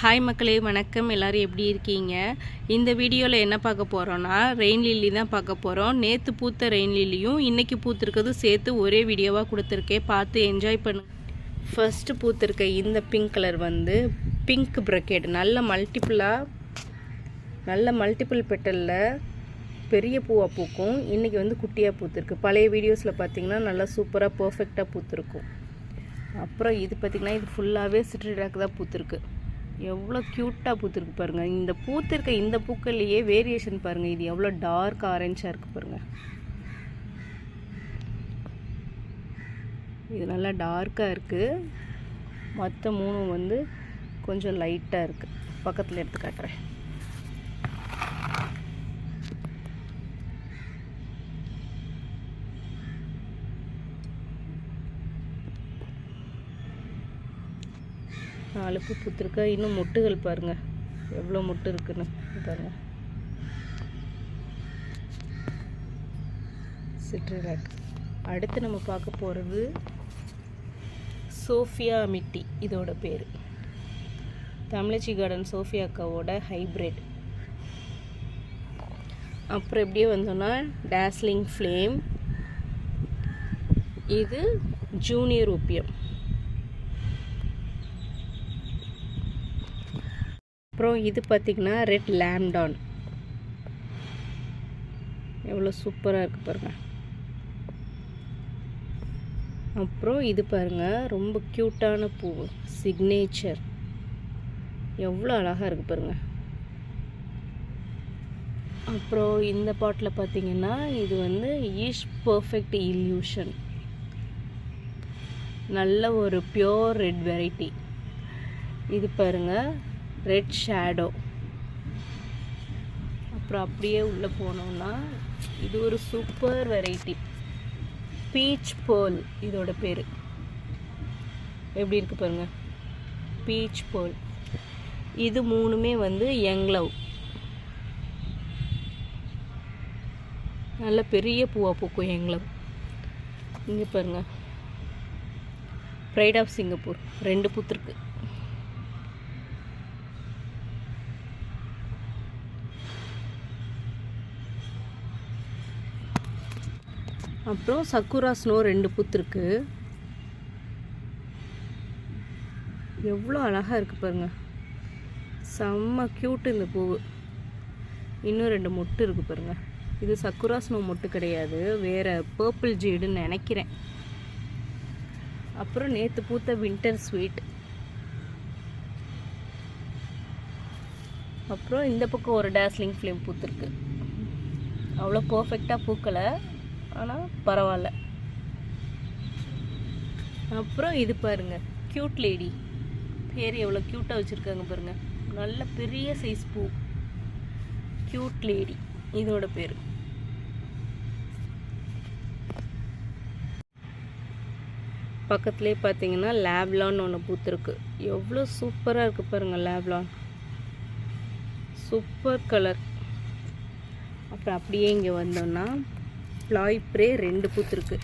Hi மக்களே வணக்கம். எல்லாரும் எப்படி இருக்கீங்க? இந்த வீடியோவில் என்ன பார்க்க போகிறோன்னா ரெயின் லில்லி தான் பார்க்க போகிறோம் நேற்று பூத்த ரெயின் லில்லியும் இன்றைக்கி பூத்திருக்கிறதும் சேர்த்து ஒரே வீடியோவாக கொடுத்துருக்கேன். பார்த்து என்ஜாய் பண்ணு. ஃபஸ்ட்டு பூத்திருக்க இந்த பிங்க் கலர் வந்து பிங்க் ப்ரக்கெட் நல்ல மல்டிப்புளாக நல்ல மல்டிபிள் பெட்டலில் பெரிய பூவாக பூக்கும். இன்றைக்கி வந்து குட்டியாக பூத்திருக்கு. பழைய வீடியோஸில் பார்த்திங்கன்னா நல்லா சூப்பராக பர்ஃபெக்டாக பூத்திருக்கும். அப்புறம் இது பார்த்திங்கன்னா இது ஃபுல்லாகவே சிட்ரிடாக்கு தான் பூத்திருக்கு. எவ்வளோ க்யூட்டாக பூத்திருக்கு பாருங்கள் இந்த பூத்திருக்க இந்த பூக்கள்லேயே வேரியேஷன் பாருங்கள் இது எவ்வளோ டார்க் ஆரஞ்சாக இருக்குது பாருங்கள் இது நல்லா டார்க்காக இருக்குது மற்ற மூணும் வந்து கொஞ்சம் லைட்டாக இருக்குது பக்கத்தில் எடுத்து காட்டுறேன். நாலு பூ பூத்துருக்கா. இன்னும் மொட்டுகள் பாருங்கள் எவ்வளோ மொட்டு இருக்குன்னு பாருங்க. சிட்ரிராக் அடுத்து நம்ம பார்க்க போகிறது சோஃபியா மிட்டி. இதோட பேர். தமிழச்சி கார்டன் சோஃபியா அக்காவோட ஹைப்ரிட் அப்புறம் எப்படியே வந்தோன்னா டேஸ்லிங் ஃப்ளேம் இது ஜூனியர் ஓப்பியம் அப்புறம் இது பார்த்திங்கன்னா ரெட் லேம்டான். எவ்வளோ சூப்பராக இருக்குது பாருங்கள் அப்புறம் இது பாருங்கள் ரொம்ப க்யூட்டான பூ சிக்னேச்சர் எவ்வளோ அழகாக இருக்குது பாருங்கள் அப்புறம் இந்த பாட்டில் பார்த்தீங்கன்னா இது வந்து ஈஷ் பர்ஃபெக்ட் இல்யூஷன் நல்ல ஒரு பியோர் ரெட் வெரைட்டி இது பாருங்கள் ரெட் ஷேடோ அப்புறம் அப்படியே உள்ளே போனோம்னா இது ஒரு சூப்பர் வெரைட்டி பீச் பேர்ல் இதோட பேர். எப்படி இருக்குது பாருங்கள் பீச் பேர்ல் இது மூணுமே வந்து யங் லவ் நல்ல பெரிய பூவாக பூக்கும் எங்களவ் இங்கே பாருங்கள் ப்ரைட் ஆஃப் சிங்கப்பூர் ரெண்டு பூத்துருக்கு. அப்புறம் சக்குரா ஸ்னோ ரெண்டு பூத்துருக்கு எவ்வளோ அழகாக இருக்குது பாருங்கள் செம்ம க்யூட்டு இந்த பூவு. இன்னும் ரெண்டு மொட்டு இருக்குது பாருங்கள் இது சக்குரா ஸ்னோ மொட்டு கிடையாது. வேறு பர்பிள் ஜீடுன்னு நினைக்கிறேன். அப்புறம் நேற்று பூத்த வின்டர் ஸ்வீட் அப்புறம் இந்த பக்கம் ஒரு டேஸ்லிங் ஃப்ளேம் பூத்துருக்கு அவ்வளோ பர்ஃபெக்டாக பூக்கலை. ஆனால் பரவாயில்ல. அப்புறம் இது பாருங்க க்யூட் லேடி பேர் எவ்வளோ க்யூட்டாக வச்சுருக்காங்க பாருங்க. நல்ல பெரிய சைஸ் பூ. க்யூட் லேடி இதோட பேர். பக்கத்துலேயே பார்த்தீங்கன்னா லேப்லான்னு ஒன்று பூத்துருக்கு எவ்வளோ சூப்பராக இருக்குது பாருங்கள் லேப்லான். Super colour. அப்புறம் அப்படியே இங்கே வந்தோன்னா ப்ளாய் ப்ரே ரெண்டு பூத்துருக்கு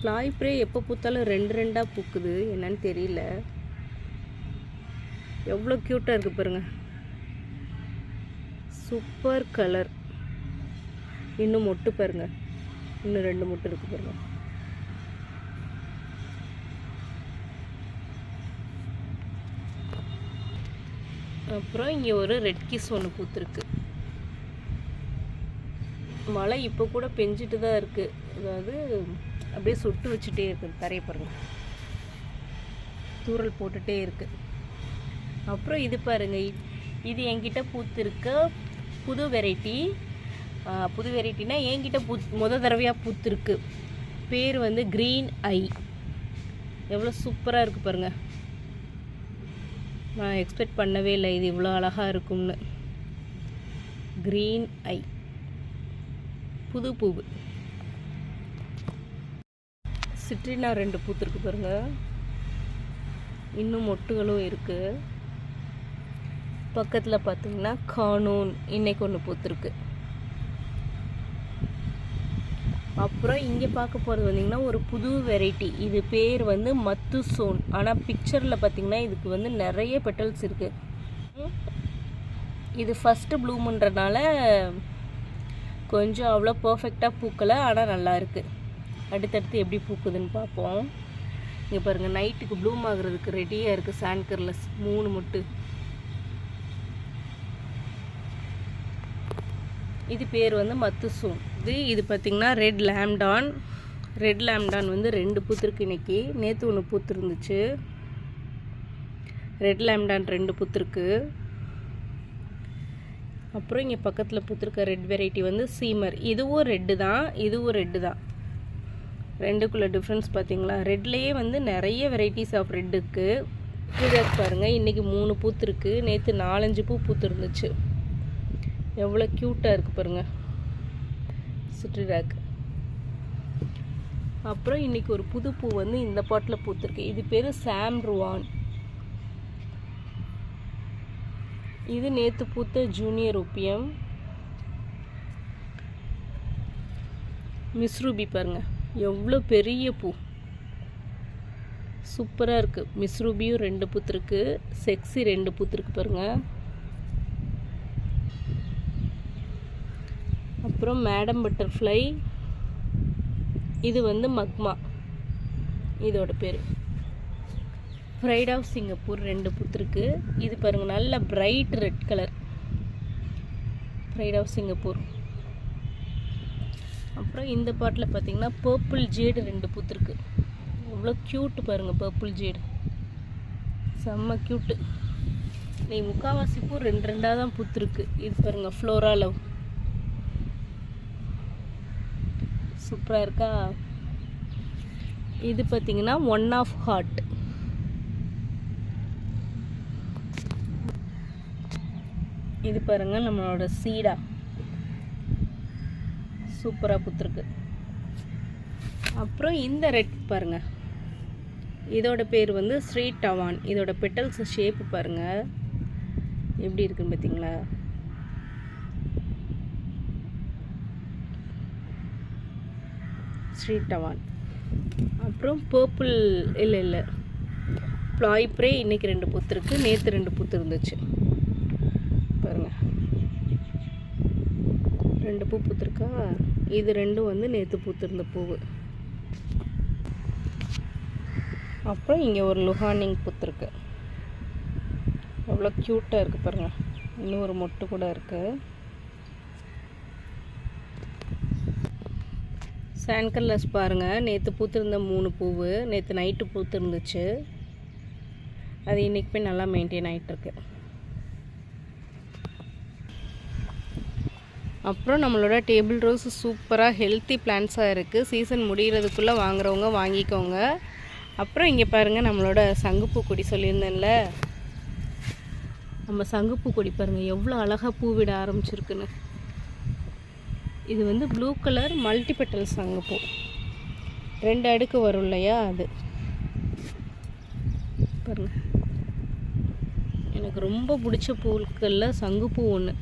ப்ளாய் ப்ரே எப்போ பூத்தாலும் ரெண்டு ரெண்டாக பூக்குது என்னன்னு தெரியல. எவ்வளோ க்யூட்டாக இருக்குது பாருங்கள் சூப்பர் கலர் இன்னும் மொட்டு பாருங்க. இன்னும் ரெண்டு மொட்டு இருக்குது பாருங்க. அப்புறம் இங்கே ஒரு ரெட் கிஸ் ஒன்று பூத்துருக்கு மழை இப்போ கூட பெஞ்சிட்டு தான் இருக்குது அதாவது அப்படியே சொட்டு வச்சுட்டே இருக்குது தரையை பாருங்கள் தூரல் போட்டுகிட்டே இருக்குது அப்புறம் இது பாருங்கள் இது என்கிட்ட பூத்திருக்க புது வெரைட்டி. புது வெரைட்டினா என்கிட்ட பூ முத தடவையாக பூத்திருக்கு. பேர் வந்து க்ரீன் ஐ எவ்வளோ சூப்பராக இருக்குது பாருங்கள் நான் எக்ஸ்பெக்ட் பண்ணவே இல்லை இது இவ்வளோ அழகாக இருக்கும்னு. க்ரீன் ஐ புது பூவு சிட்ரினா ரெண்டு பூத்துருக்கு பாருங்க. இன்னும் மொட்டுகளும் இருக்கு. பக்கத்தில் பார்த்தீங்கன்னா கானூன் இன்னைக்கு ஒன்று பூத்துருக்கு. அப்புறம் இங்கே பார்க்க போகிறது வந்தீங்கன்னா ஒரு புது வெரைட்டி இது பேர் வந்து மத்து சோன் ஆனால் பிக்சரில் பார்த்தீங்கன்னா இதுக்கு வந்து நிறைய பெட்டல்ஸ் இருக்குது இது ஃபஸ்ட்டு ப்ளூமுன்றனால கொஞ்சம் அவ்வளோ பர்ஃபெக்டாக பூக்கலை ஆனால் நல்லா இருக்குது அடுத்தடுத்து எப்படி பூக்குதுன்னு பார்ப்போம். இங்கே பாருங்கள் நைட்டுக்கு ப்ளூம் ஆகுறதுக்கு ரெடியாக இருக்குது சாண்ட் கர்லஸ் மூணு முட்டு. இது பேர் வந்து மத்துசூம் இது இது பார்த்திங்கன்னா ரெட் லேம்டான் ரெட் லேம்டான் வந்து ரெண்டு பூத்திருக்கு இன்னைக்கு. நேற்று ஒன்று பூத்துருந்துச்சு. ரெட் லேம்டான் ரெண்டு பூத்திருக்கு. அப்புறம் இங்கே பக்கத்தில் பூத்துருக்க ரெட் வெரைட்டி வந்து சீமர் இதுவும் ரெட்டு தான் இதுவும் ரெட்டு தான். ரெண்டுக்குள்ளே டிஃப்ரென்ஸ் பார்த்தீங்களா ரெட்லேயே வந்து நிறைய வெரைட்டிஸ் ஆஃப் ரெட் இருக்குது இதுக்கு பாருங்கள் இன்றைக்கி மூணு பூத்துருக்கு நேற்று நாலஞ்சு பூ பூத்துருந்துச்சு. எவ்வளோ க்யூட்டாக இருக்குது பாருங்கள் சிட்ரிடாக். அப்புறம் இன்றைக்கி ஒரு புது பூ வந்து இந்த பாட்டில் பூத்துருக்கு. இது பேர் சாம்ருவான் இது நேற்று பூத்த ஜூனியர் ஒப்பியம். மிஸ்ரூபி பாருங்க எவ்வளோ பெரிய பூ. சூப்பராக இருக்குது மிஸ்ரூபியும் ரெண்டு பூத்துருக்கு செக்ஸி ரெண்டு பூத்துருக்கு பாருங்கள் அப்புறம் மேடம் பட்டர்ஃப்ளை இது வந்து மக்மா இதோட பேர். ப்ரைட் ஆஃப் சிங்கப்பூர் ரெண்டு புத்துருக்கு இது பாருங்கள் நல்ல bright red colour pride of Singapore அப்புறம் இந்த பாட்டில் பார்த்தீங்கன்னா பர்பிள் ஜேடு ரெண்டு பூத்துருக்கு எவ்வளோ க்யூட்டு பாருங்கள் பர்பிள் ஜேடு செம்ம க்யூட்டு நீ முக்காவாசி பூ ரெண்டு ரெண்டாக தான் பூத்துருக்கு இது பாருங்கள் ஃப்ளோரா லவ் சூப்பராக இருக்கா? இது பார்த்தீங்கன்னா ஒன் ஆஃப் ஹார்ட் இது பாருங்க நம்மளோட சீடா. சூப்பராக புத்துருக்கு. அப்புறம் இந்த ரெட் பாருங்க. இதோட பேர் வந்து ஸ்ரீ டவான். இதோட பெட்டல்ஸ் ஷேப்பு பாருங்க. எப்படி இருக்குன்னு பார்த்தீங்களா ஸ்ரீ டவான். அப்புறம் பர்பிள் இல்லை இல்லை. ப்ளாய்ப்ரே இன்றைக்கி ரெண்டு புத்து இருக்குது நேற்று ரெண்டு புத்து இருந்துச்சு பாருங்கள் ரெண்டு பூ பூத்துருக்கா? இது ரெண்டும் வந்து நேற்று பூத்திருந்த பூவு. அப்புறம் இங்கே ஒரு லுஹானிங் பூத்துருக்கு. அவ்வளோ க்யூட்டாக இருக்குது பாருங்கள் இன்னும் ஒரு மொட்டு கூட இருக்குது சான்கல்லஸ் பாருங்கள் நேற்று பூத்திருந்த மூணு பூவு. நேற்று நைட்டு பூத்திருந்துச்சு. அது இன்றைக்கி போய் நல்லா மெயின்டைன் ஆகிட்டுருக்கு அப்புறம் நம்மளோட டேபிள் ரோஸ் சூப்பராக ஹெல்த்தி பிளான்ஸாக இருக்குது சீசன் முடிகிறதுக்குள்ளே வாங்குறவங்க வாங்கிக்கோங்க. அப்புறம் இங்கே பாருங்கள் நம்மளோட சங்குப்பூ கொடி சொல்லியிருந்தேன்ல. நம்ம சங்குப்பூ கொடி பாருங்கள் எவ்வளோ அழகாக பூ விட ஆரம்பிச்சிருக்குன்னு. இது வந்து ப்ளூ கலர் மல்டிபெட்டல் சங்குப்பூ. ரெண்டு அடுக்கு வரும் இல்லையா அது. பாருங்கள் எனக்கு ரொம்ப பிடிச்ச பூக்களில் சங்குப்பூ ஒன்று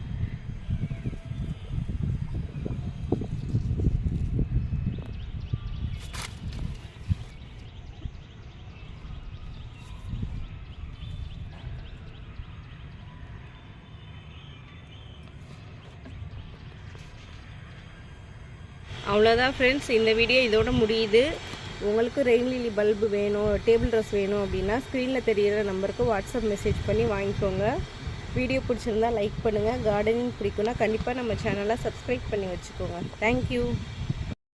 அவ்வளோதான் ஃப்ரெண்ட்ஸ் இந்த வீடியோ இதோட முடியுது. உங்களுக்கு ரெயின் லிலி பல்பு வேணும் டேபிள் ட்ரெஸ் வேணும் அப்படின்னா ஸ்க்ரீனில் தெரியிற நம்பருக்கு வாட்ஸ்அப் மெசேஜ் பண்ணி வாங்கிக்கோங்க. வீடியோ பிடிச்சிருந்தா லைக் பண்ணுங்கள் கார்டனிங் பிடிக்கும்னா கண்டிப்பாக நம்ம சேனலை சப்ஸ்கிரைப் பண்ணி வச்சுக்கோங்க. தேங்க்யூ